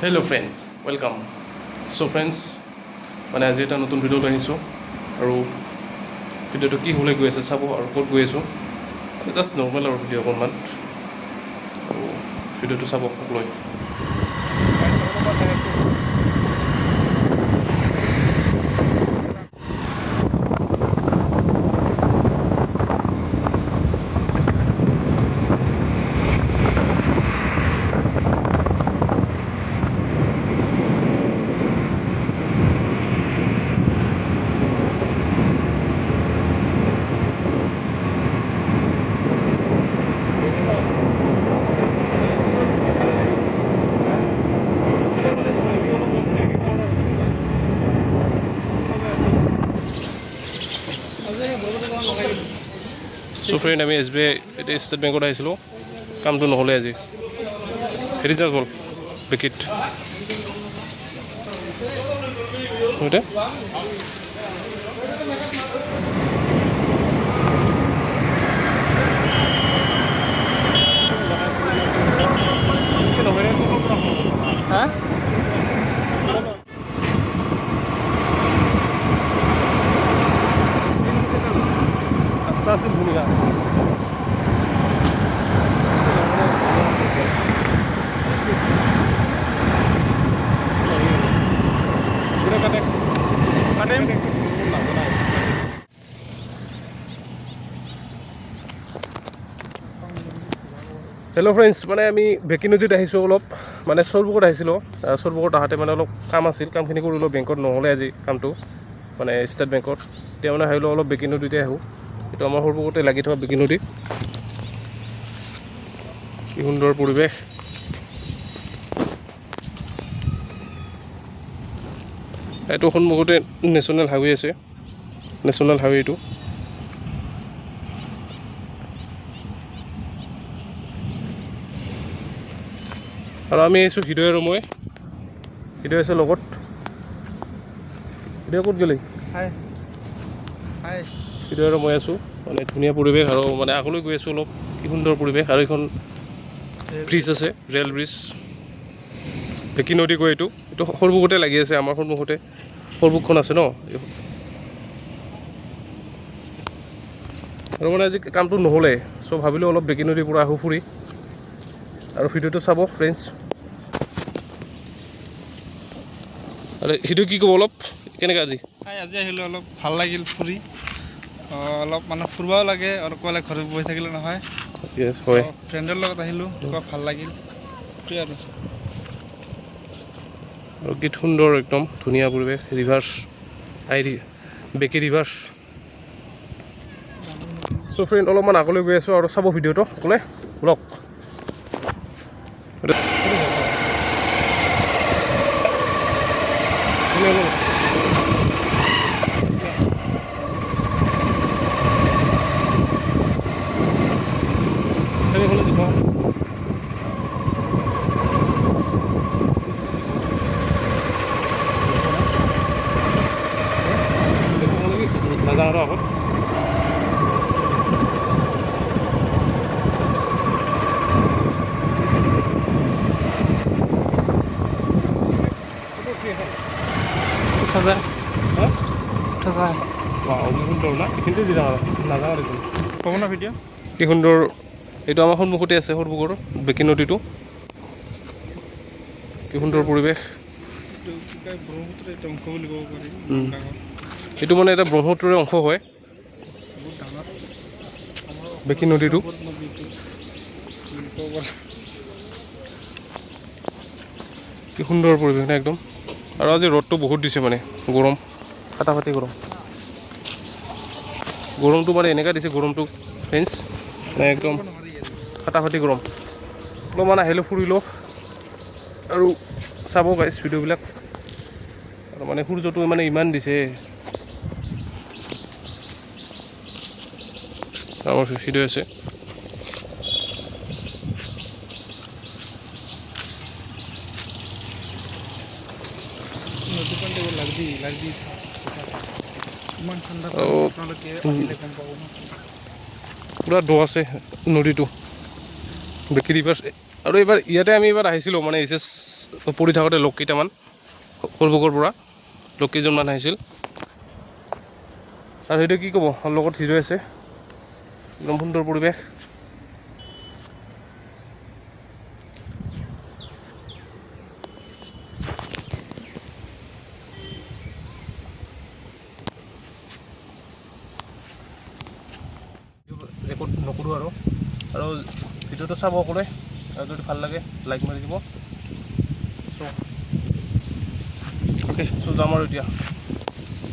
Hello' friends welcome so' friends মানে আজি এটা নতুন ভিডিঅ' লৈ আহিছোঁ আৰু ভিডিঅ'টো কি হ'বলৈ গৈ আছে চাব আৰু ক'ত গৈ আছোঁ। জাষ্ট নৰ্মেল আৰু ভিডিঅ' অকণমান। আৰু ভিডিঅ'টো চাব সকলোৱে চ' আমি এছ বি আই এতিয়া ষ্টেট বেংকত আহিছিলোঁ। কামটো নহ'লে আজি। হেৰি যাওক হ'ল বিকিত হয়নে আছিল ধুনীয়া হেল্ল' ফ্ৰেণ্ডছ মানে আমি ভেকি নদীত আহিছোঁ অলপ। মানে চলবুকত আহিছিলোঁ। আহ, চলবুকত আহোঁতে মানে অলপ কাম আছিল। কামখিনি কৰিলোঁ। বেংকত নহ'লে আজি কামটো মানে ষ্টেট বেংকত। এতিয়া মানে ভাবিলোঁ অলপ বেকি নদীতে আহোঁ। এইটো আমাৰ সৰুবুকতে লাগি থকা বেকি নদী। কি সুন্দৰ পৰিৱেশ। এইটো সন্মুখতে নেশ্যনেল হাইৱে আছে। নেশ্যনেল হাইৱে এইটো। আৰু আমি আহিছোঁ হৃদয় আৰু হৃদয় আছে লগত। হৃদয় ক'ত গ'লি? হাই। হাই। হৃদয় আৰু মই আছোঁ। মানে ধুনীয়া পৰিৱেশ আৰু মানে আগলৈ গৈ আছোঁ অলপ, কি সুন্দৰ পৰিৱেশ। আৰু এইখন ব্ৰিজ আছে, ৰেল ব্ৰিজ। ভেকি নদী কয় এইটো। এইটো সৰুবুকতে লাগি আছে আমাৰ সন্মুখতে। সৰুবুকখন আছে ন? আৰু মানে আজি কামটো নহ'লে, চ' ভাবিলোঁ অলপ বেকি নদীৰ পৰা আহোঁ ফুৰি। আৰু ভিডিঅ'টো চাব ফ্ৰেণ্ডছ আৰু সেইটো কি ক'ব অলপ? কেনেকৈ আজি? আজি আহিলোঁ অলপ, ভালো লাগিল ফুৰি। অলপ মানে ফুৰিবও লাগে আৰু ক'লে ঘৰত বহি থাকিলে নহয়। হয়। ফ্ৰেণ্ডৰ লগত আহিলোঁ ভালো লাগিল। সেইটোৱে আৰু। কি সুন্দৰ একদম ধুনীয়া পৰিৱেশ ৰিভাৰ্ছ আই বেকী ৰিভাৰ্ছ চ' ফ্ৰেণ্ড অলপমান আগলৈ গৈ আছোঁ আৰু চাব ভিডিঅ'টো ক'লে ব্লগ নাযাওঁ আৰু আগত উঠা যায় হা? উঠা যায় ৱাও কি সুন্দৰ না এইখিনিতে যি নাযাওঁ নাযাওঁ আৰু এইখিনি ক'ব না ভিডিঅ' কি সুন্দৰ এইটো আমাৰ সন্মুখতে আছে সৰুবুকৰ বেকি নদীটো। কি সুন্দৰ পৰিৱেশ এইটো মানে এটা ব্ৰহ্মপুত্ৰৰে অংশ হয়। বেকি নদীটো। কি সুন্দৰ পৰিৱেশ না একদম? আৰু আজি ৰ'দটো বহুত দিছে মানে গৰম, ফাটাফাটি গৰম। গৰমটো মানে এনেকুৱা দিছে গৰমটো ফ্ৰেণ্ডছ মানে একদম ফাটাফাটি গৰম। অলপমান আহিলোঁ ফুৰিলোঁ। আৰু চাব গাইছ ভিডিঅ'বিলাক। আৰু মানে সূৰ্যটো মানে ইমান দিছে। আমাৰ ভিডিঅ' আছে। নদীখন দিব পূৰা দ আছে নদীটো। বেকি ৰিভাৰ্ছ আৰু এইবাৰ ইয়াতে আমি এইবাৰ আহিছিলোঁ মানে এইচ এছ পঢ়ি থাকোঁতে লগ কেইটামান সৰুভোগৰ পৰা লগ কেইজনমান আহিছিল। আৰু সেইটো কি ক'ব? লগত হিৰ' আছে। একদম সুন্দৰ পৰিৱেশ। আৰু ভিডিঅ'টো চাব সকলোৱে আৰু যদি ভালো লাগে লাইক মাৰি দিব। চ' অ'কে চ' যাম আৰু এতিয়া।